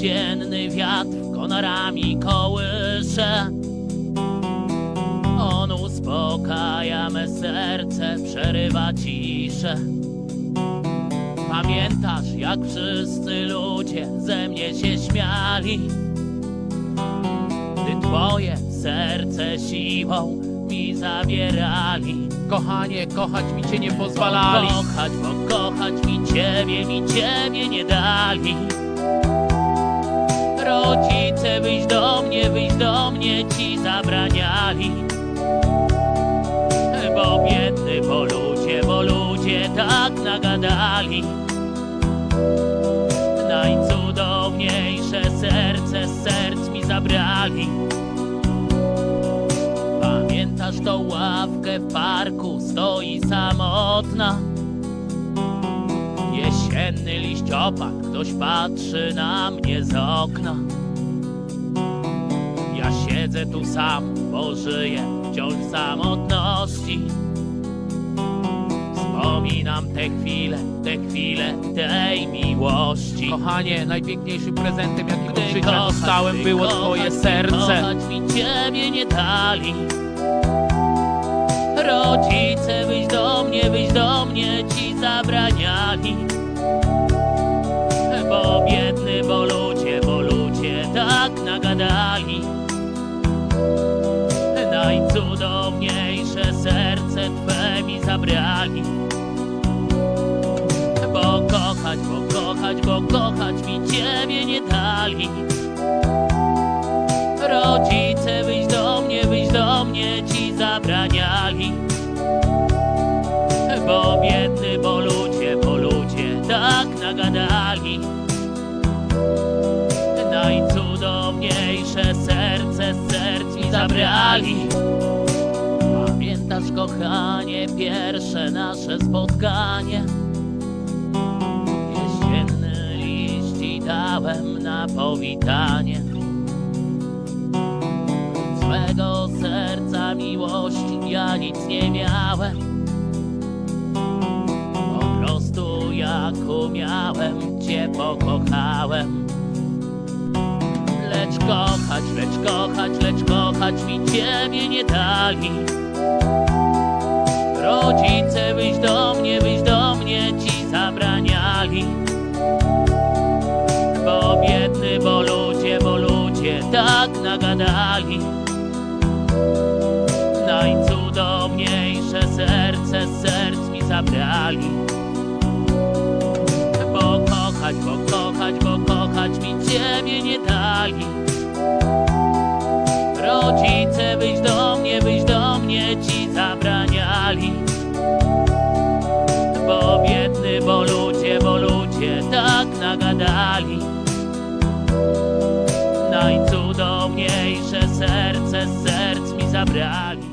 Jesienny wiatr konarami kołysze. On uspokaja me serce, przerywa ciszę. Pamiętasz, jak wszyscy ludzie ze mnie się śmiali? Gdy twoje serce siłą mi zabierali. Kochanie, kochać mi cię nie pozwalali. Kochać, bo kochać mi ciebie, mi ciebie nie dali Rodzice, wyjść do mnie, wyjść do mnie ci zabraniali. Bo biedny, bo ludzie, bo ludzie tak nagadali. Najcudowniejsze serce z serc mi zabrali. Pamiętasz tą ławkę w parku, stoi samotna Jesienny liściopad, ktoś patrzy na mnie z okna. Ja siedzę tu sam, bo żyję wciąż w samotności. Wspominam te chwile, te chwile tej miłości. Kochanie, najpiękniejszym prezentem, w życiu kochać, dostałem, było kochać, twoje serce. Kochać mi ciebie nie dali. Rodzice, Bo biedny, bo ludzie, bo ludzie tak nagadali. Najcudowniejsze serce twe mi zabrali. Bo kochać, bo kochać, bo kochać mi ciebie nie dali. Rodzice, wyjść do mnie, wyjść do mnie ci zabraniali zabrali. Pamiętasz kochanie pierwsze nasze spotkanie? Jesienny liść ci dałem na powitanie. Swego serca miłości ja nic nie miałem. Po prostu jak umiałem Cię pokochałem kochać, lecz kochać, lecz kochać mi Ciebie nie dali. Rodzice wyjść do mnie, wyjść do mnie Ci zabraniali. Bo biedny, bo ludzie, bo ludzie tak nagadali nagadali Najcudowniejsze serce z serc mi zabrali